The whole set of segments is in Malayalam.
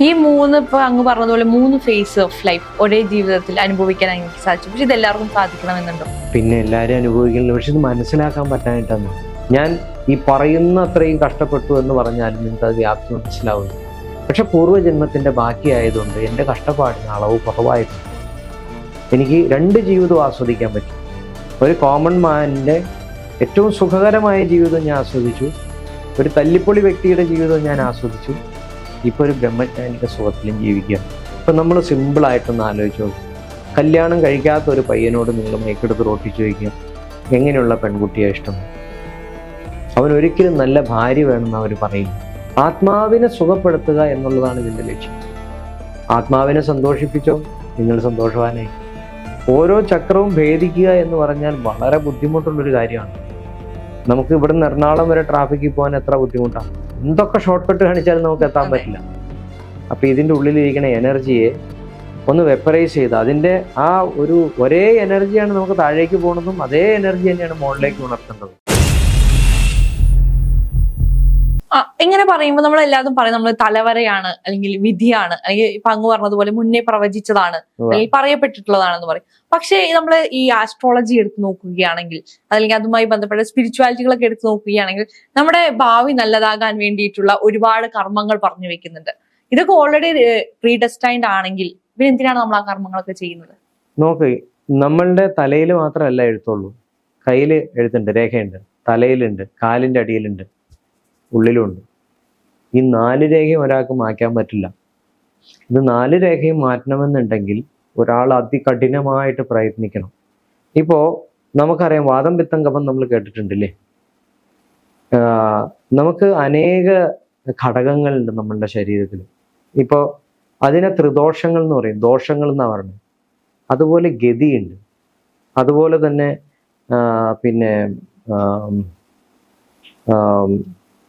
ഈ മൂന്ന് ഇപ്പൊ അങ്ങ് പറഞ്ഞതുപോലെ മൂന്ന് ഫേസ് ഓഫ് ലൈഫ് ഒരേ ജീവിതത്തിൽ അനുഭവിക്കാൻ എനിക്ക് സാധിച്ചു. പക്ഷെ ഇതെല്ലാവർക്കും സാധിക്കണമെന്നുണ്ടോ. പിന്നെ എല്ലാവരും അനുഭവിക്കുന്നുണ്ട്. പക്ഷെ ഇത് മനസ്സിലാക്കാൻ പറ്റാനായിട്ടാണ് ഞാൻ ഈ പറയുന്ന അത്രയും കഷ്ടപ്പെട്ടു എന്ന് പറഞ്ഞാലും നിങ്ങൾക്ക് അത് വ്യാപ്തി മനസ്സിലാവുന്നു. പക്ഷെ പൂർവജന്മത്തിന്റെ ബാക്കിയായതുകൊണ്ട് എന്റെ കഷ്ടപ്പാടിന് അളവ് കുറവായിരുന്നു. എനിക്ക് രണ്ട് ജീവിതവും ആസ്വദിക്കാൻ പറ്റും. ഒരു കോമൺ മാനിന്റെ ഏറ്റവും സുഖകരമായ ജീവിതം ഞാൻ ആസ്വദിച്ചു. ഒരു തല്ലിപ്പൊളി വ്യക്തിയുടെ ജീവിതം ഞാൻ ആസ്വദിച്ചു. ഇപ്പോൾ ഒരു ബ്രഹ്മജ്ഞാനിക സുഖത്തിലും ജീവിക്കുക. ഇപ്പം നമ്മൾ സിമ്പിളായിട്ടൊന്ന് ആലോചിച്ച് നോക്കും. കല്യാണം കഴിക്കാത്ത ഒരു പയ്യനോട് നിങ്ങൾ മയക്കെടുത്ത് റോട്ടി ചോദിക്കുക എങ്ങനെയുള്ള പെൺകുട്ടിയെ ഇഷ്ടം? അവൻ ഒരിക്കലും നല്ല ഭാര്യ വേണമെന്ന് അവർ പറയും ആത്മാവിനെ സുഖപ്പെടുത്തുക എന്നുള്ളതാണ് ഇതിന്റെ ലക്ഷ്യം. ആത്മാവിനെ സന്തോഷിപ്പിച്ചോ? നിങ്ങൾ സന്തോഷവാനായി. ഓരോ ചക്രവും ഭേദിക്കുക എന്ന് പറഞ്ഞാൽ വളരെ ബുദ്ധിമുട്ടുള്ളൊരു കാര്യമാണ്. നമുക്ക് ഇവിടുന്ന് എറണാകുളം വരെ ട്രാഫിക്കിൽ പോകാൻ എത്ര ബുദ്ധിമുട്ടാണ് എന്തൊക്കെ ഷോർട്ട് കട്ട് കാണിച്ചാലും നമുക്ക് എത്താൻ. പറ്റില്ല അപ്പൊ ഇതിന്റെ ഉള്ളിലിരിക്കുന്ന എനർജിയെ ഒന്ന് വെപ്പറൈസ് ചെയ്ത് അതിന്റെ ആ ഒരു ഒരേ എനർജിയാണ് നമുക്ക് താഴേക്ക് പോകണതും അതേ എനർജി തന്നെയാണ് മുകളിലേക്ക് ഉണർത്തേണ്ടത് ഇങ്ങനെ പറയുമ്പോൾ നമ്മൾ എല്ലാതും പറയും നമ്മൾ തലവരയാണ് അല്ലെങ്കിൽ വിധിയാണ്. അല്ലെങ്കിൽ ഇപ്പൊ അങ്ങ് പറഞ്ഞതുപോലെ മുന്നേ പ്രവചിച്ചതാണ്. അല്ലെങ്കിൽ പറയപ്പെട്ടിട്ടുള്ളതാണെന്ന് പറയും. പക്ഷേ നമ്മൾ ഈ ആസ്ട്രോളജി എടുത്തു നോക്കുകയാണെങ്കിൽ അല്ലെങ്കിൽ അതുമായി ബന്ധപ്പെട്ട സ്പിരിച്വാലിറ്റികളൊക്കെ എടുത്തു നോക്കുകയാണെങ്കിൽ നമ്മുടെ ഭാവി നല്ലതാകാൻ വേണ്ടിയിട്ടുള്ള ഒരുപാട് കർമ്മങ്ങൾ പറഞ്ഞു വെക്കുന്നുണ്ട്. ഇതൊക്കെ ഓൾറെഡി പ്രീഡെസ്റ്റൈൻഡ് ആണെങ്കിൽ പിന്നെ എന്തിനാണ് നമ്മൾ ആ കർമ്മങ്ങളൊക്കെ ചെയ്യുന്നത്? നോക്ക് നമ്മളുടെ തലയിൽ മാത്രമല്ല എഴുത്തുള്ളൂ. കയ്യിൽ എഴുത്തുണ്ട് രേഖയുണ്ട്. തലയിലുണ്ട് കാലിന്റെ അടിയിലുണ്ട്. ഉള്ളിലുണ്ട്. ഈ നാല് രേഖയും ഒരാൾക്ക് മാറ്റാൻ പറ്റില്ല. ഇത് നാല് രേഖയും മാറ്റണമെന്നുണ്ടെങ്കിൽ ഒരാൾ അതികഠിനമായിട്ട് പ്രയത്നിക്കണം. ഇപ്പോൾ നമുക്കറിയാം വാദം പിത്തം കപം നമ്മൾ കേട്ടിട്ടുണ്ടല്ലേ? നമുക്ക് അനേക ഘടകങ്ങളുണ്ട് നമ്മളുടെ ശരീരത്തിൽ ഇപ്പോൾ അതിനെ ത്രിദോഷങ്ങൾ എന്ന് പറയും. ദോഷങ്ങൾ എന്നാണ് പറയുന്നത് അതുപോലെ ഗതിയുണ്ട്. അതുപോലെ തന്നെ പിന്നെ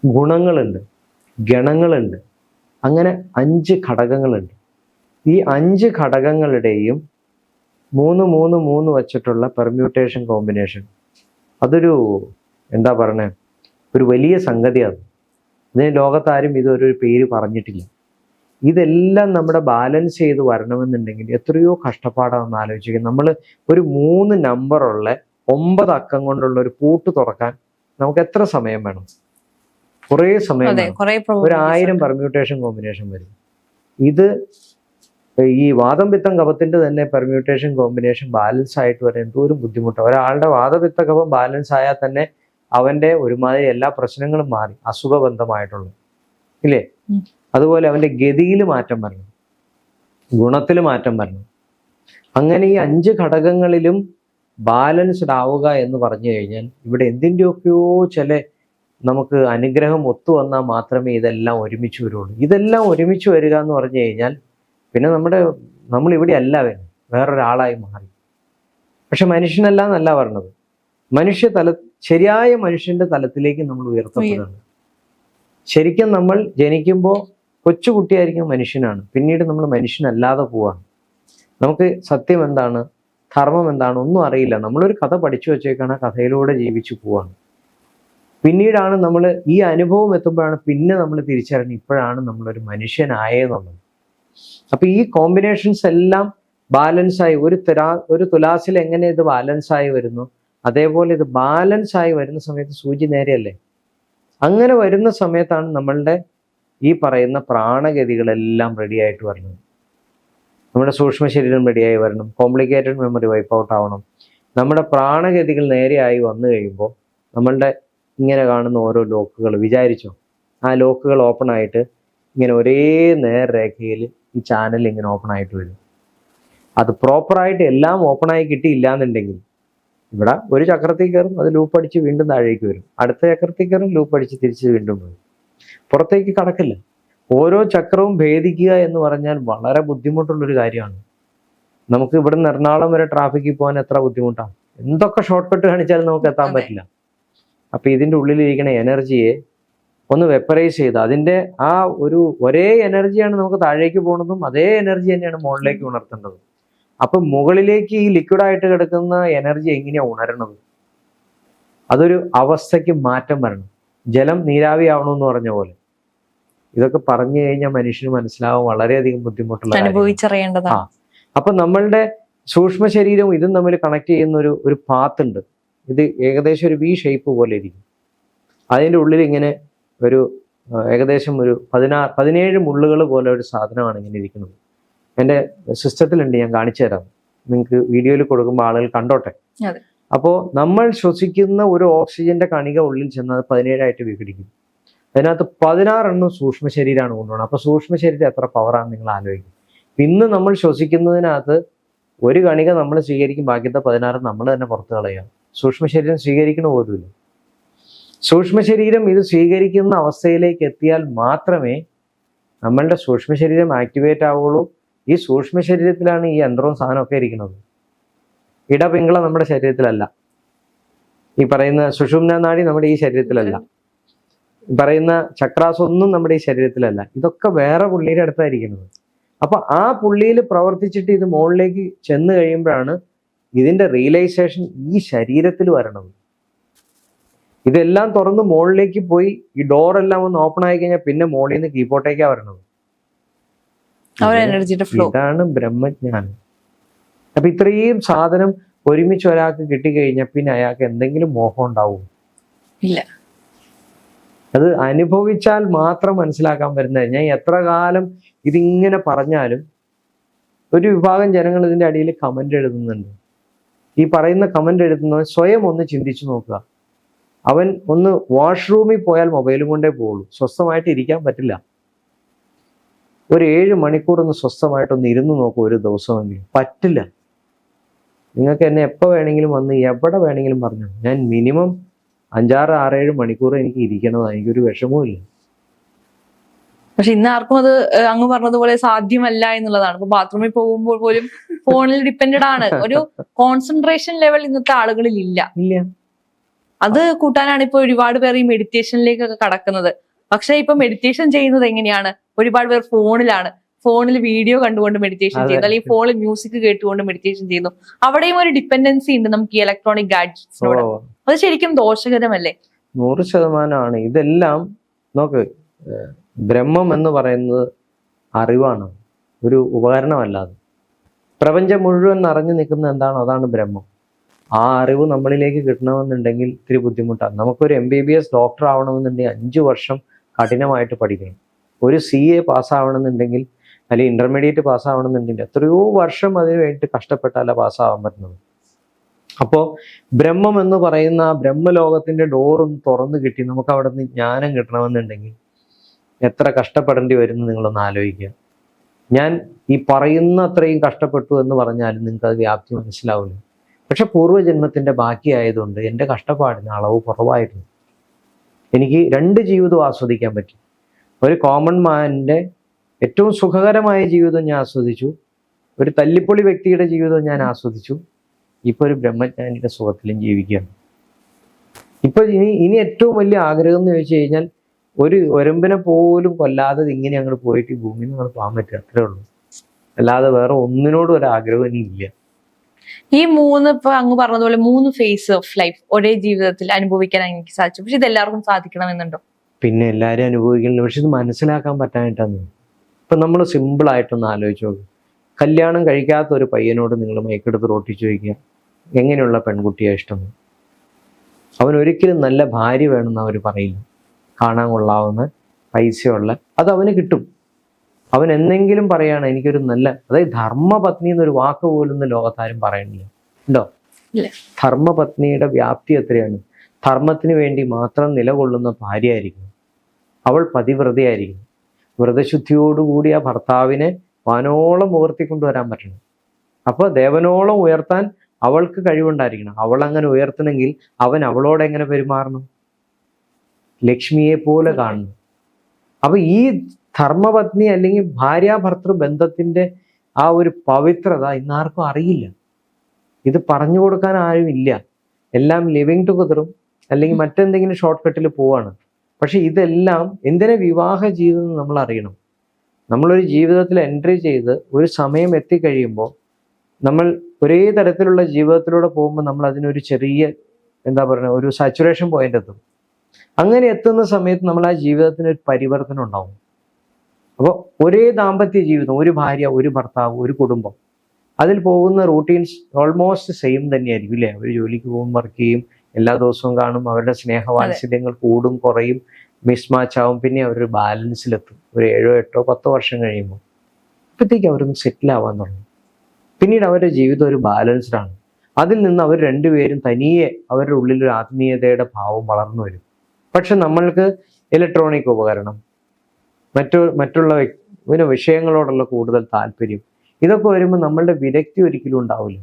ഗുണങ്ങളുണ്ട് ഗണങ്ങളുണ്ട്. അങ്ങനെ അഞ്ച് ഘടകങ്ങളുണ്ട്. ഈ അഞ്ച് ഘടകങ്ങളുടെയും മൂന്ന് മൂന്ന് മൂന്ന് വച്ചിട്ടുള്ള പെർമ്യൂട്ടേഷൻ കോമ്പിനേഷൻ അതൊരു എന്താ പറയണേ ഒരു വലിയ സംഗതിയാണ്. ഇതിന് ലോകത്താരും ഇതൊരു പേര് പറഞ്ഞിട്ടില്ല. ഇതെല്ലാം നമ്മുടെ ബാലൻസ് ചെയ്ത് വരണമെന്നുണ്ടെങ്കിൽ എത്രയോ കഷ്ടപ്പാടാണെന്ന് ആലോചിക്കുക. നമ്മൾ ഒരു മൂന്ന് നമ്പറുള്ള ഒമ്പത് അക്കം കൊണ്ടുള്ള ഒരു പൂട്ട് തുറക്കാൻ നമുക്ക് എത്ര സമയം വേണം? കുറേ സമയം ഒരു ആയിരം പെർമ്യൂട്ടേഷൻ കോമ്പിനേഷൻ വരും. ഇത് ഈ വാദം പിത്തം കഫത്തിന്റെ തന്നെ പെർമ്യൂട്ടേഷൻ കോമ്പിനേഷൻ ബാലൻസ് ആയിട്ട് വരെ എന്തോരം ബുദ്ധിമുട്ടാണ് ഒരാളുടെ വാദപിത്ത കഫം ബാലൻസ് ആയാൽ തന്നെ അവന്റെ ഒരുമാതിരി എല്ലാ പ്രശ്നങ്ങളും മാറി അസുഖബന്ധമായിട്ടുള്ളത് ഇല്ലേ? അതുപോലെ അവന്റെ ഗതിയിൽ മാറ്റം വരണം. ഗുണത്തിൽ മാറ്റം വരണം. അങ്ങനെ ഈ അഞ്ച് ഘടകങ്ങളിലും ബാലൻസ്ഡ് ആവുക എന്ന് പറഞ്ഞു കഴിഞ്ഞാൽ ഇവിടെ എന്തിന്റെയൊക്കെയോ ചില നമുക്ക് അനുഗ്രഹം ഒത്തു വന്നാൽ മാത്രമേ ഇതെല്ലാം ഒരുമിച്ച് വരുള്ളൂ. ഇതെല്ലാം ഒരുമിച്ച് വരിക എന്ന് പറഞ്ഞു കഴിഞ്ഞാൽ പിന്നെ നമ്മുടെ നമ്മൾ ഇവിടെ അല്ല വരുന്നത്. വേറൊരാളായി മാറി. പക്ഷെ മനുഷ്യനല്ല എന്നല്ല പറഞ്ഞത്. മനുഷ്യ തല ശരിയായ മനുഷ്യന്റെ തലത്തിലേക്ക് നമ്മൾ ഉയർത്തപ്പെടുകയാണ്. ശരിക്കും നമ്മൾ ജനിക്കുമ്പോൾ കൊച്ചുകുട്ടിയായിരിക്കും മനുഷ്യനാണ്. പിന്നീട് നമ്മൾ മനുഷ്യനല്ലാതെ പോവാണ്. നമുക്ക് സത്യം എന്താണ്? ധർമ്മം എന്താണ്? ഒന്നും അറിയില്ല. നമ്മളൊരു കഥ പഠിച്ചു വെച്ചേക്കാണ് ആ കഥയിലൂടെ ജീവിച്ചു പോവാണ്. പിന്നീടാണ് നമ്മൾ ഈ അനുഭവം എത്തുമ്പോഴാണ് പിന്നെ നമ്മൾ തിരിച്ചറിഞ്ഞ് ഇപ്പോഴാണ് നമ്മളൊരു മനുഷ്യനായെന്നുള്ളത്. അപ്പൊ ഈ കോമ്പിനേഷൻസ് എല്ലാം ബാലൻസ് ആയി ഒരു തുലാ ഒരു തുലാസിൽ എങ്ങനെ ഇത് ബാലൻസ് ആയി വരുന്നു? അതേപോലെ ഇത് ബാലൻസ് ആയി വരുന്ന സമയത്ത് സൂചി നേരെയല്ലേ? അങ്ങനെ വരുന്ന സമയത്താണ് നമ്മളുടെ ഈ പറയുന്ന പ്രാണഗതികളെല്ലാം റെഡിയായിട്ട് വരുന്നത് നമ്മുടെ സൂക്ഷ്മ ശരീരം റെഡിയായി വരണം. കോംപ്ലിക്കേറ്റഡ് മെമ്മറി വൈപ്പ് ഔട്ട് ആവണം. നമ്മുടെ പ്രാണഗതികൾ നേരെയായി വന്നു കഴിയുമ്പോൾ നമ്മളുടെ ഇങ്ങനെ കാണുന്ന ഓരോ ലോക്കുകൾ വിചാരിച്ചോ? ആ ലോക്കുകൾ ഓപ്പൺ ആയിട്ട് ഇങ്ങനെ ഒരേ നേർരേഖയിൽ ഈ ചാനൽ ഇങ്ങനെ ഓപ്പൺ ആയിട്ട് വരും. അത് പ്രോപ്പറായിട്ട് എല്ലാം ഓപ്പൺ ആയി കിട്ടിയില്ല എന്നുണ്ടെങ്കിൽ ഇവിടെ ഒരു ചക്രത്തിൽ കയറും അത് ലൂപ്പ് അടിച്ച് വീണ്ടും താഴേക്ക് വരും. അടുത്ത ചക്രത്തിൽ കയറും ലൂപ്പ് അടിച്ച് തിരിച്ച് വീണ്ടും വരും. പുറത്തേക്ക് കടക്കില്ല. ഓരോ ചക്രവും ഭേദിക്കുക എന്ന് പറഞ്ഞാൽ വളരെ ബുദ്ധിമുട്ടുള്ളൊരു കാര്യമാണ്. നമുക്ക് ഇവിടുന്ന് എറണാകുളം വരെ ട്രാഫിക്കിൽ പോകാൻ എത്ര ബുദ്ധിമുട്ടാണ്. എന്തൊക്കെ ഷോർട്ട് കട്ട് കാണിച്ചാലും നമുക്ക് എത്താൻ പറ്റില്ല. അപ്പൊ ഇതിന്റെ ഉള്ളിലിരിക്കുന്ന എനർജിയെ ഒന്ന് വെപ്പറൈസ് ചെയ്ത് അതിന്റെ ആ ഒരു ഒരേ എനർജിയാണ് നമുക്ക് താഴേക്ക് പോകുന്നതും അതേ എനർജി തന്നെയാണ് മുകളിലേക്ക് ഉണർത്തേണ്ടത്. അപ്പം മുകളിലേക്ക് ഈ ലിക്വിഡായിട്ട് കിടക്കുന്ന എനർജി എങ്ങനെയാണ് ഉണരണത്? അതൊരു അവസ്ഥയ്ക്ക് മാറ്റം വരണം. ജലം നീരാവി ആവണമെന്ന് പറഞ്ഞ പോലെ. ഇതൊക്കെ പറഞ്ഞു കഴിഞ്ഞാൽ മനുഷ്യന് മനസ്സിലാവാൻ വളരെയധികം ബുദ്ധിമുട്ടുള്ള. അനുഭവിച്ചറിയേണ്ടതാണ്. അപ്പൊ നമ്മളുടെ സൂക്ഷ്മ ശരീരവും ഇതും തമ്മിൽ കണക്ട് ചെയ്യുന്ന ഒരു ഒരു പാത്ത് ഉണ്ട്. ഇത് ഏകദേശം ഒരു വി ഷേപ്പ് പോലെ ഇരിക്കും. അതിന്റെ ഉള്ളിൽ ഇങ്ങനെ ഒരു ഏകദേശം ഒരു പതിനാറ് പതിനേഴ് മുള്ളുകൾ പോലെ ഒരു സാധനമാണ് ഇങ്ങനെ ഇരിക്കുന്നത്. എന്റെ സിസ്റ്റത്തിലുണ്ട് ഞാൻ കാണിച്ചു തരാം. നിങ്ങൾക്ക് വീഡിയോയിൽ കൊടുക്കുമ്പോൾ ആളുകൾ കണ്ടോട്ടെ. അപ്പോൾ നമ്മൾ ശ്വസിക്കുന്ന ഒരു ഓക്സിജന്റെ കണിക ഉള്ളിൽ ചെന്ന് അത് പതിനേഴായിട്ട് വിഘടിക്കും. അതിനകത്ത് പതിനാറെണ്ണം സൂക്ഷ്മ ശരീരമാണ് കൊണ്ടുപോകണം അപ്പോൾ സൂക്ഷ്മ ശരീരം എത്ര പവറാണെന്ന് നിങ്ങൾ ആലോചിക്കും. ഇന്ന് നമ്മൾ ശ്വസിക്കുന്നതിനകത്ത് ഒരു കണിക നമ്മൾ സ്വീകരിക്കും ബാക്കിയത്തെ പതിനാറ് നമ്മൾ തന്നെ പുറത്തു കളയുക. സൂക്ഷ്മ ശരീരം സ്വീകരിക്കണ പോലുമില്ല. സൂക്ഷ്മ ശരീരം ഇത് സ്വീകരിക്കുന്ന അവസ്ഥയിലേക്ക് എത്തിയാൽ മാത്രമേ നമ്മളുടെ സൂക്ഷ്മ ശരീരം ആക്ടിവേറ്റ് ആവുള്ളൂ ഈ സൂക്ഷ്മ ശരീരത്തിലാണ് ഈ യന്ത്രവും സാധനമൊക്കെ ഇരിക്കുന്നത്. ഇടപിങ്കള നമ്മുടെ ശരീരത്തിലല്ല. ഈ പറയുന്ന സുഷുമ്ന നാടി നമ്മുടെ ഈ ശരീരത്തിലല്ല. പറയുന്ന ചക്രാസ് ഒന്നും നമ്മുടെ ഈ ശരീരത്തിലല്ല. ഇതൊക്കെ വേറെ പുള്ളിയുടെ അടുത്തായിരിക്കുന്നത് അപ്പൊ ആ പുള്ളിയിൽ പ്രവർത്തിച്ചിട്ട് ഇത് മുകളിലേക്ക് ചെന്ന് കഴിയുമ്പോഴാണ് ഇതിന്റെ റിയലൈസേഷൻ ഈ ശരീരത്തിൽ വരണത് ഇതെല്ലാം തുറന്ന് മുകളിലേക്ക് പോയി ഈ ഡോർ ഡോറെല്ലാം ഒന്ന് ഓപ്പൺ ആയി കഴിഞ്ഞാൽ പിന്നെ മുകളിൽ നിന്ന് കീപ്പോട്ടേക്കാ വരണത്. ഇതാണ് ബ്രഹ്മജ്ഞാനം. അപ്പൊ ഇത്രയും സാധനം ഒരുമിച്ച് ഒരാൾക്ക് കിട്ടിക്കഴിഞ്ഞാൽ പിന്നെ അയാൾക്ക് എന്തെങ്കിലും മോഹം ഉണ്ടാവും. ഇല്ല. അത് അനുഭവിച്ചാൽ മാത്രം മനസ്സിലാക്കാൻ പറ്റുന്നത്. ഞാൻ എത്ര കാലം ഇതിങ്ങനെ പറഞ്ഞാലും ഒരു വിഭാഗം ജനങ്ങൾ ഇതിന്റെ അടിയിൽ കമന്റ് എഴുതുന്നുണ്ട്. ഈ പറയുന്ന കമന്റ് എഴുതുന്നവൻ സ്വയം ഒന്ന് ചിന്തിച്ചു നോക്കുക. അവൻ ഒന്ന് വാഷ്റൂമിൽ പോയാൽ മൊബൈലും കൊണ്ടേ പോവുള്ളൂ. സ്വസ്ഥമായിട്ട് ഇരിക്കാൻ പറ്റില്ല. ഒരു ഏഴ് മണിക്കൂർ ഒന്ന് സ്വസ്ഥമായിട്ടൊന്ന് ഇരുന്ന് നോക്കും ഒരു ദിവസമെങ്കിലും പറ്റില്ല. നിങ്ങൾക്ക് എന്നെ എപ്പോൾ വേണമെങ്കിലും വന്ന് എവിടെ വേണമെങ്കിലും പറഞ്ഞു ഞാൻ മിനിമം അഞ്ചാറ് ആറേഴ് മണിക്കൂർ എനിക്ക് ഇരിക്കണതാണ് എനിക്കൊരു വിഷമവും ഇല്ല പക്ഷെ ഇന്ന് ആർക്കും അത് അങ്ങ് പറഞ്ഞതുപോലെ സാധ്യമല്ല എന്നുള്ളതാണ്. ഇപ്പൊ ബാത്റൂമിൽ പോകുമ്പോൾ പോലും ഫോണിൽ ഡിപ്പെൻഡഡ് ആണ്. ഒരു കോൺസെൻട്രേഷൻ ലെവൽ ഇന്നത്തെ ആളുകളിൽ ഇല്ല. ഇല്ല. അത് കൂട്ടാനാണ് ഇപ്പൊ ഒരുപാട് പേർ ഈ മെഡിറ്റേഷനിലേക്കൊക്കെ കടക്കുന്നത്. പക്ഷെ ഇപ്പൊ മെഡിറ്റേഷൻ ചെയ്യുന്നത് എങ്ങനെയാണ്? ഒരുപാട് പേർ ഫോണിലാണ്. ഫോണിൽ വീഡിയോ കണ്ടുകൊണ്ട് മെഡിറ്റേഷൻ. ചെയ്യുന്നു. അല്ലെങ്കിൽ ഫോണിൽ മ്യൂസിക് കേട്ടുകൊണ്ട് മെഡിറ്റേഷൻ ചെയ്യുന്നു. അവിടെയും ഒരു ഡിപ്പെൻഡൻസി ഉണ്ട് നമുക്ക് ഈ ഇലക്ട്രോണിക് ഗാഡ്ജറ്റ്സിനോട് അത് ശരിക്കും ദോഷകരമല്ലേ? നൂറ് ശതമാനമാണ്. ഇതെല്ലാം നോക്ക് ബ്രഹ്മം എന്ന് പറയുന്നത് അറിവാണ് ഒരു ഉപകരണമല്ലാതെ. പ്രപഞ്ചം മുഴുവൻ നിറഞ്ഞു നിൽക്കുന്ന എന്താണോ? അതാണ് ബ്രഹ്മം. ആ അറിവ് നമ്മളിലേക്ക് കിട്ടണമെന്നുണ്ടെങ്കിൽ ഇത്തിരി ബുദ്ധിമുട്ടാണ്. നമുക്കൊരു M B B S doctor ആവണമെന്നുണ്ടെങ്കിൽ അഞ്ച് വർഷം കഠിനമായിട്ട് പഠിക്കണം. ഒരു സി എ പാസ്സാവണമെന്നുണ്ടെങ്കിൽ അല്ലെങ്കിൽ ഇന്റർമീഡിയറ്റ് പാസ്സാവണമെന്നുണ്ടെങ്കിൽ എത്രയോ വർഷം അതിന് വേണ്ടിയിട്ട് കഷ്ടപ്പെട്ടല്ല പാസ്സാവാൻ പറ്റുന്നത്. അപ്പോൾ ബ്രഹ്മം എന്ന് പറയുന്ന ബ്രഹ്മലോകത്തിന്റെ ഡോറും തുറന്നു കിട്ടി നമുക്ക് അവിടെ നിന്ന് ജ്ഞാനം കിട്ടണമെന്നുണ്ടെങ്കിൽ എത്ര കഷ്ടപ്പെടേണ്ടി വരും നിങ്ങളൊന്ന് ആലോചിക്കുക. ഞാൻ ഈ പറയുന്ന അത്രയും കഷ്ടപ്പെട്ടു എന്ന് പറഞ്ഞാലും നിങ്ങൾക്ക് അത് വ്യാപ്തി മനസ്സിലാവില്ല. പക്ഷെ പൂർവജന്മത്തിന്റെ ബാക്കിയായതുകൊണ്ട് എന്റെ കഷ്ടപ്പാടിന് അളവ് കുറവായിരുന്നു. എനിക്ക് രണ്ട് ജീവിതവും ആസ്വദിക്കാൻ പറ്റി. ഒരു കോമൺ മാന്റെ ഏറ്റവും സുഖകരമായ ജീവിതം ഞാൻ ആസ്വദിച്ചു. ഒരു തല്ലിപ്പൊളി വ്യക്തിയുടെ ജീവിതം ഞാൻ ആസ്വദിച്ചു. ഇപ്പോൾ ഒരു ബ്രഹ്മജ്ഞാനിയുടെ സുഖത്തിലും ജീവിക്കുകയാണ്. ഇപ്പൊ ഇനി ഇനി ഏറ്റവും വലിയ ആഗ്രഹം എന്ന് ചോദിച്ചു കഴിഞ്ഞാൽ ഒരു ഒരമ്പിനെ പോലും കൊല്ലാതെ ഇങ്ങനെ ഞങ്ങൾ പോയിട്ട് ഈ ഭൂമിയിൽ അങ്ങോട്ട് പോകാൻ പറ്റും അത്രേ ഉള്ളൂ. അല്ലാതെ വേറെ ഒന്നിനോടും ഒരു ആഗ്രഹം ഇല്ല. ഈ മൂന്ന് ഇപ്പൊ അങ്ങ് പറഞ്ഞതുപോലെ മൂന്ന് ഫേസ് ഓഫ് ലൈഫ് ഒരേ ജീവിതത്തിൽ അനുഭവിക്കാൻ എനിക്ക് സാധിച്ചു. പക്ഷെ ഇത് എല്ലാവർക്കും സാധിക്കണമെന്നുണ്ടോ? പിന്നെ എല്ലാവരും അനുഭവിക്കുന്നുണ്ട് പക്ഷെ ഇത് മനസ്സിലാക്കാൻ പറ്റാനായിട്ടാണ് ഇപ്പൊ നമ്മൾ സിമ്പിൾ ആയിട്ടൊന്ന് ആലോചിച്ച് നോക്കും. കല്യാണം കഴിക്കാത്ത ഒരു പയ്യനോട് നിങ്ങൾ മയക്കെടുത്ത് റോട്ടി ചോദിക്കുക എങ്ങനെയുള്ള പെൺകുട്ടിയാ ഇഷ്ടം? അവൻ ഒരിക്കലും നല്ല ഭാര്യ വേണമെന്ന് അവർ പറയില്ല. കാണാൻ കൊള്ളാവുന്ന പൈസയുള്ള അത് അവന് കിട്ടും. അവൻ എന്തെങ്കിലും പറയാണ് എനിക്കൊരു നല്ല അതായത് ധർമ്മപത്നി എന്നൊരു വാക്ക് പോലും ലോകത്താരും പറയണില്ല ഉണ്ടോ. ധർമ്മപത്നിയുടെ വ്യാപ്തി എത്രയാണ്? ധർമ്മത്തിന് വേണ്ടി മാത്രം നിലകൊള്ളുന്ന ഭാര്യയായിരിക്കും. അവൾ പതിവ്രതയായിരിക്കും. വ്രതശുദ്ധിയോടുകൂടി ആ ഭർത്താവിനെ വാനോളം ഉയർത്തിക്കൊണ്ടുവരാൻ പറ്റണം. അപ്പോൾ ദേവനോളം ഉയർത്താൻ അവൾക്ക് കഴിവുണ്ടായിരിക്കണം. അവൾ അങ്ങനെ ഉയർത്തണമെങ്കിൽ അവൻ അവളോട് എങ്ങനെ പെരുമാറണം? ലക്ഷ്മിയെ പോലെ കാണുന്നു. അപ്പൊ ഈ ധർമ്മപത്നി അല്ലെങ്കിൽ ഭാര്യാഭർത്തൃ ബന്ധത്തിന്റെ ആ ഒരു പവിത്രത ഇന്നാർക്കും അറിയില്ല. ഇത് പറഞ്ഞു കൊടുക്കാൻ ആരും ഇല്ല. എല്ലാം ലിവിങ് ടുഗദറും അല്ലെങ്കിൽ മറ്റെന്തെങ്കിലും ഷോർട്ട് കട്ടിൽ പോവാണ്. പക്ഷെ ഇതെല്ലാം എന്തിനെ വിവാഹ ജീവിതം നമ്മൾ അറിയണം? നമ്മളൊരു ജീവിതത്തിൽ എൻട്രി ചെയ്ത് ഒരു സമയം എത്തിക്കഴിയുമ്പോൾ നമ്മൾ ഒരേ തരത്തിലുള്ള ജീവിതത്തിലൂടെ പോകുമ്പോൾ നമ്മൾ അതിനൊരു ചെറിയ എന്താ പറയുക ഒരു സാച്ചുറേഷൻ പോയിന്റ് എത്തും. അങ്ങനെ എത്തുന്ന സമയത്ത് നമ്മൾ ആ ജീവിതത്തിന് ഒരു പരിവർത്തനം ഉണ്ടാവും. അപ്പോൾ ഒരേ ദാമ്പത്യ ജീവിതം ഒരു ഭാര്യ ഒരു ഭർത്താവ് ഒരു കുടുംബം അതിൽ പോകുന്ന റൂട്ടീൻസ് ഓൾമോസ്റ്റ് സെയിം തന്നെയായിരിക്കും ഇല്ലേ? അവർ ജോലിക്ക് പോകും വർക്ക് ചെയ്യും എല്ലാ ദിവസവും കാണും അവരുടെ സ്നേഹവാത്സല്യങ്ങൾ കൂടും കുറയും മിസ്മാച്ച് ആവും പിന്നെ അവരൊരു ബാലൻസിലെത്തും ഒരു ഏഴോ എട്ടോ പത്തോ വർഷം കഴിയുമ്പോൾ അപ്പോഴത്തേക്ക് അവരൊന്ന് സെറ്റിൽ ആവാൻ തുടങ്ങും. പിന്നീട് അവരുടെ ജീവിതം ഒരു ബാലൻസ്ഡാണ് ആണ്. അതിൽ നിന്ന് അവർ രണ്ടുപേരും തനിയെ അവരുടെ ഉള്ളിൽ ഒരു ആത്മീയതയുടെ ഭാവം വളർന്നു വരും. പക്ഷെ നമ്മൾക്ക് ഇലക്ട്രോണിക് ഉപകരണം മറ്റു മറ്റുള്ള വിഷയങ്ങളോടുള്ള കൂടുതൽ താല്പര്യം. ഇതൊക്കെ വരുമ്പോൾ നമ്മളുടെ വിരക്തി ഒരിക്കലും ഉണ്ടാവില്ല.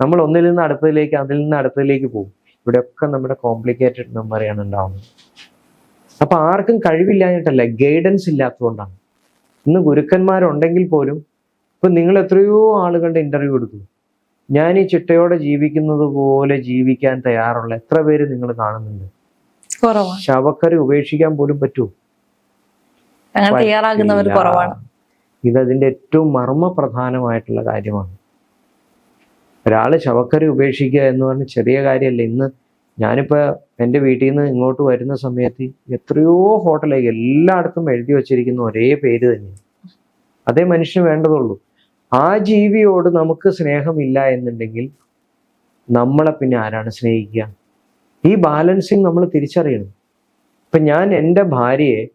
നമ്മൾ ഒന്നിൽ നിന്ന് അടുത്തതിലേക്ക് അതിൽ നിന്ന് അടുത്തതിലേക്ക് പോകും. ഇവിടെയൊക്കെ നമ്മുടെ കോംപ്ലിക്കേറ്റഡ് മെമ്മറിയാണ് ഉണ്ടാവുന്നത്. അപ്പൊ ആർക്കും കഴിവില്ലാഞ്ഞിട്ടല്ല ഗൈഡൻസ് ഇല്ലാത്തതുകൊണ്ടാണ്. ഇന്ന് ഗുരുക്കന്മാരുണ്ടെങ്കിൽ പോലും ഇപ്പൊ നിങ്ങൾ എത്രയോ ആളുകളുടെ ഇന്റർവ്യൂ എടുത്തു. ഞാൻ ഈ ചിട്ടയോടെ ജീവിക്കുന്നത് പോലെ ജീവിക്കാൻ തയ്യാറുള്ള എത്ര പേര് നിങ്ങൾ കാണുന്നുണ്ട്. കുറവാണ്. ശവക്കറി ഉപേക്ഷിക്കാൻ പോലും പറ്റുമോ അങ്ങനെ തയ്യാറാകുന്നവർ. കുറവാണ്. ഇതതിന്റെ ഏറ്റവും മർമ്മപ്രധാനമായിട്ടുള്ള കാര്യമാണ്. ഒരാൾ ശവക്കറി ഉപേക്ഷിക്കുക എന്ന് പറഞ്ഞ ചെറിയ കാര്യമല്ല. ഇന്ന് ഞാനിപ്പോ എന്റെ വീട്ടിൽ നിന്ന് ഇങ്ങോട്ട് വരുന്ന സമയത്ത് എത്രയോ ഹോട്ടലേക്ക് എല്ലായിടത്തും എഴുതി വച്ചിരിക്കുന്ന ഒരേ പേര് തന്നെയാണ്. അതേ മനുഷ്യന് വേണ്ടതുള്ളൂ. ആ ജീവിയോട് നമുക്ക് സ്നേഹമില്ല എന്നുണ്ടെങ്കിൽ നമ്മളെ പിന്നെ ആരാണ് സ്നേഹിക്കുക? ഈ ബാലൻസിങ് നമ്മൾ തിരിച്ചറിയണം. ഇപ്പൊ ഞാൻ എന്റെ ഭാര്യയെ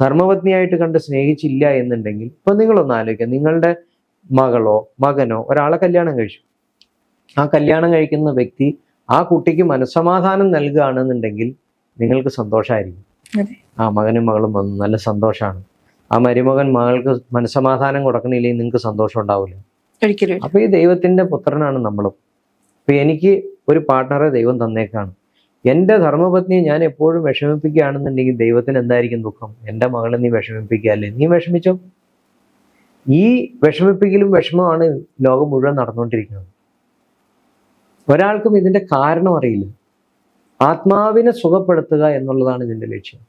ധർമ്മപത്നിയായിട്ട് കണ്ട് സ്നേഹിച്ചില്ല എന്നുണ്ടെങ്കിൽ ഇപ്പൊ നിങ്ങളൊന്ന് ആലോചിക്കുക. നിങ്ങളുടെ മകളോ മകനോ ഒരാളെ കല്യാണം കഴിച്ചു. ആ കല്യാണം കഴിക്കുന്ന വ്യക്തി ആ കുട്ടിക്ക് മനസ്സമാധാനം നൽകുകയാണെന്നുണ്ടെങ്കിൽ നിങ്ങൾക്ക് സന്തോഷമായിരിക്കും. ആ മകനും മകളും വന്നു നല്ല സന്തോഷമാണ്. ആ മരുമകൻ മകൾക്ക് മനസ്സമാധാനം കൊടുക്കണില്ലെങ്കിൽ നിങ്ങൾക്ക് സന്തോഷം ഉണ്ടാവില്ല. ഒരിക്കലും. അപ്പൊ ഈ ദൈവത്തിന്റെ പുത്രനാണ് നമ്മളും. അപ്പൊ എനിക്ക് ഒരു പാർട്ട്ണറെ ദൈവം തന്നേക്കാണ്. എന്റെ ധർമ്മപത്നിയെ ഞാൻ എപ്പോഴും വിഷമിപ്പിക്കുകയാണെന്നുണ്ടെങ്കിൽ ദൈവത്തിന് എന്തായിരിക്കും ദുഃഖം? എന്റെ മകളെ നീ വിഷമിപ്പിക്കുക അല്ലേ? നീ വിഷമിച്ചോ? ഈ വിഷമിപ്പിക്കലും വിഷമമാണ് ലോകം മുഴുവൻ നടന്നുകൊണ്ടിരിക്കുന്നത്. ഒരാൾക്കും ഇതിന്റെ കാരണം അറിയില്ല. ആത്മാവിനെ സുഖപ്പെടുത്തുക എന്നുള്ളതാണ് ഇതിന്റെ ലക്ഷ്യം.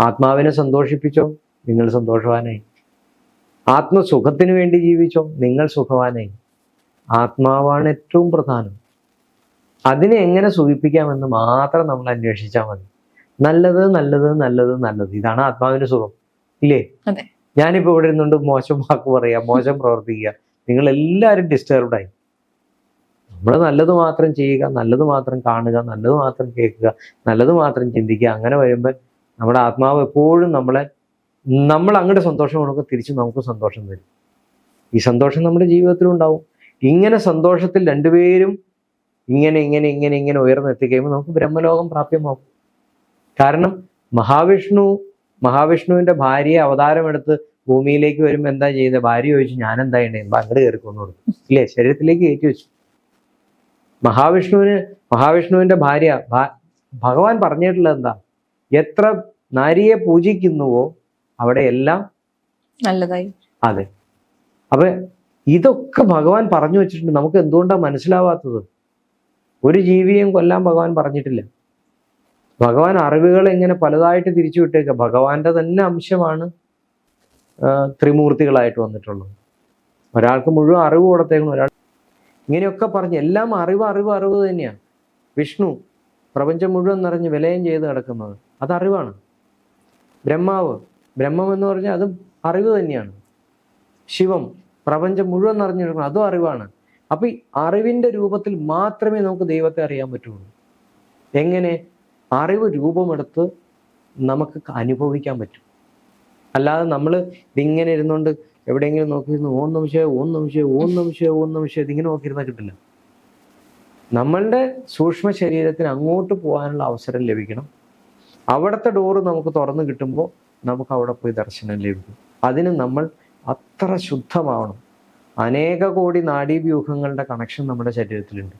ആത്മാവിനെ സന്തോഷിപ്പിച്ചോ? നിങ്ങൾ സന്തോഷവാനായി. ആത്മസുഖത്തിന് വേണ്ടി ജീവിച്ചോ? നിങ്ങൾ സുഖവാനായി. ആത്മാവാണ് ഏറ്റവും പ്രധാനം. അതിനെ എങ്ങനെ സുഖിപ്പിക്കാമെന്ന് മാത്രം നമ്മൾ അന്വേഷിച്ചാൽ മതി. നല്ലത് നല്ലത് നല്ലത് നല്ലത്. ഇതാണ് ആത്മാവിന്റെ സുഖം. ഇല്ലേ. ഞാനിപ്പോ ഇവിടെ ഇരുന്നുകൊണ്ട് മോശം വാക്ക് പറയാ മോശം പ്രവർത്തിക്കുക. നിങ്ങൾ എല്ലാവരും ഡിസ്റ്റർബ്ഡ് ആയി. നമ്മൾ നല്ലത് മാത്രം ചെയ്യുക നല്ലത് മാത്രം കാണുക നല്ലത് മാത്രം കേൾക്കുക നല്ലത് മാത്രം ചിന്തിക്കുക. അങ്ങനെ വരുമ്പോൾ നമ്മുടെ ആത്മാവ് എപ്പോഴും നമ്മളെ നമ്മൾ അങ്ങോട്ട് സന്തോഷം കൊടുക്കുക തിരിച്ച് നമുക്ക് സന്തോഷം തരും ഈ സന്തോഷം നമ്മുടെ ജീവിതത്തിലും ഉണ്ടാവും. ഇങ്ങനെ സന്തോഷത്തിൽ രണ്ടുപേരും ഇങ്ങനെ ഇങ്ങനെ ഇങ്ങനെ ഇങ്ങനെ ഉയർന്നെത്തിക്കഴിയുമ്പോൾ നമുക്ക് ബ്രഹ്മലോകം പ്രാപ്യമാകും കാരണം മഹാവിഷ്ണു മഹാവിഷ്ണുവിന്റെ ഭാര്യയെ അവതാരമെടുത്ത് ഭൂമിയിലേക്ക് വരുമ്പോൾ എന്താ ചെയ്യുന്നത്? ഭാര്യ ചോദിച്ചു ഞാൻ എന്താ ചെയ്യണ്ടേ അങ്ങോട്ട് കയറിക്കൊന്നു കൊടുക്കും ഇല്ലേ? ശരീരത്തിലേക്ക് കയറ്റി വെച്ചു. മഹാവിഷ്ണുവിന് മഹാവിഷ്ണുവിന്റെ ഭാര്യ ഭഗവാൻ പറഞ്ഞിട്ടുള്ളത് എന്താ? എത്ര നാരിയെ പൂജിക്കുന്നുവോ അവിടെ എല്ലാം നല്ലതായി. അതെ. അപ്പൊ ഇതൊക്കെ ഭഗവാൻ പറഞ്ഞു വെച്ചിട്ടുണ്ട്. നമുക്ക് എന്തുകൊണ്ടാണ് മനസ്സിലാവാത്തത്? ഒരു ജീവിയെയും കൊല്ലാൻ ഭഗവാൻ പറഞ്ഞിട്ടില്ല. ഭഗവാൻ അറിവുകൾ ഇങ്ങനെ പലതായിട്ട് തിരിച്ചു വിട്ടേക്കുക ഭഗവാന്റെ തന്നെ അംശമാണ് ത്രിമൂർത്തികളായിട്ട് വന്നിട്ടുള്ളത്. ഒരാൾക്ക് മുഴുവൻ അറിവ് കൊടുത്തേക്കണം ഒരാൾ. ഇങ്ങനെയൊക്കെ പറഞ്ഞ് എല്ലാം അറിവ് അറിവ് അറിവ് തന്നെയാണ് വിഷ്ണു പ്രപഞ്ചം മുഴുവൻ നിറഞ്ഞ് വിലയം ചെയ്ത് കിടക്കുന്നത് അത് അറിവാണ്. ബ്രഹ്മാവ് ബ്രഹ്മം എന്ന് പറഞ്ഞാൽ അതും അറിവ് തന്നെയാണ്. ശിവം പ്രപഞ്ചം മുഴുവൻ നിറഞ്ഞെടുക്കണം അതും അറിവാണ്. അപ്പൊ ഈ അറിവിന്റെ രൂപത്തിൽ മാത്രമേ നമുക്ക് ദൈവത്തെ അറിയാൻ പറ്റുള്ളൂ. എങ്ങനെ? അറിവ് രൂപമെടുത്ത് നമുക്ക് അനുഭവിക്കാൻ പറ്റും. അല്ലാതെ നമ്മൾ ഇങ്ങനെ ഇരുന്നുകൊണ്ട് എവിടെയെങ്കിലും നോക്കിയിരുന്നു ഓം നിമിഷം ഓം നിമിഷം ഓം നിമിഷം ഓം നിമിഷം ഇതിങ്ങനെ നോക്കിയിരുന്നാൽ കിട്ടില്ല. നമ്മളുടെ സൂക്ഷ്മ ശരീരത്തിന് അങ്ങോട്ട് പോകാനുള്ള അവസരം ലഭിക്കണം. അവിടുത്തെ ഡോറ് നമുക്ക് തുറന്നു കിട്ടുമ്പോൾ നമുക്ക് അവിടെ പോയി ദർശനം ലഭിക്കും. അതിന് നമ്മൾ അത്ര ശുദ്ധമാവണം. അനേക കോടി നാഡീവ്യൂഹങ്ങളുടെ കണക്ഷൻ നമ്മുടെ ശരീരത്തിലുണ്ട്.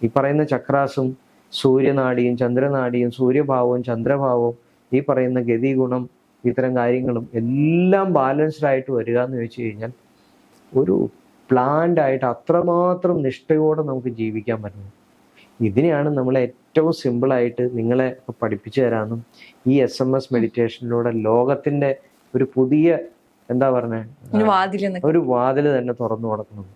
ഈ പറയുന്ന ചക്രാസും സൂര്യനാടിയും ചന്ദ്രനാടിയും സൂര്യഭാവവും ചന്ദ്രഭാവവും ഈ പറയുന്ന ഗതി ഗുണം ഇത്തരം കാര്യങ്ങളും എല്ലാം ബാലൻസ്ഡ് ആയിട്ട് വരിക എന്ന് ചോദിച്ചു കഴിഞ്ഞാൽ ഒരു പ്ലാൻഡ് ആയിട്ട് അത്രമാത്രം നിഷ്ഠയോടെ നമുക്ക് ജീവിക്കാൻ പറ്റുന്നത് ഇതിനെയാണ് നമ്മൾ ഏറ്റവും സിമ്പിളായിട്ട് നിങ്ങളെ പഠിപ്പിച്ചു തരാമെന്നും ഈ എസ് എം എസ് മെഡിറ്റേഷനിലൂടെ ലോകത്തിന്റെ ഒരു പുതിയ എന്താ പറഞ്ഞേ? ഒരു വാതിൽ തന്നെ തുറന്നു കൊടുക്കുന്നത്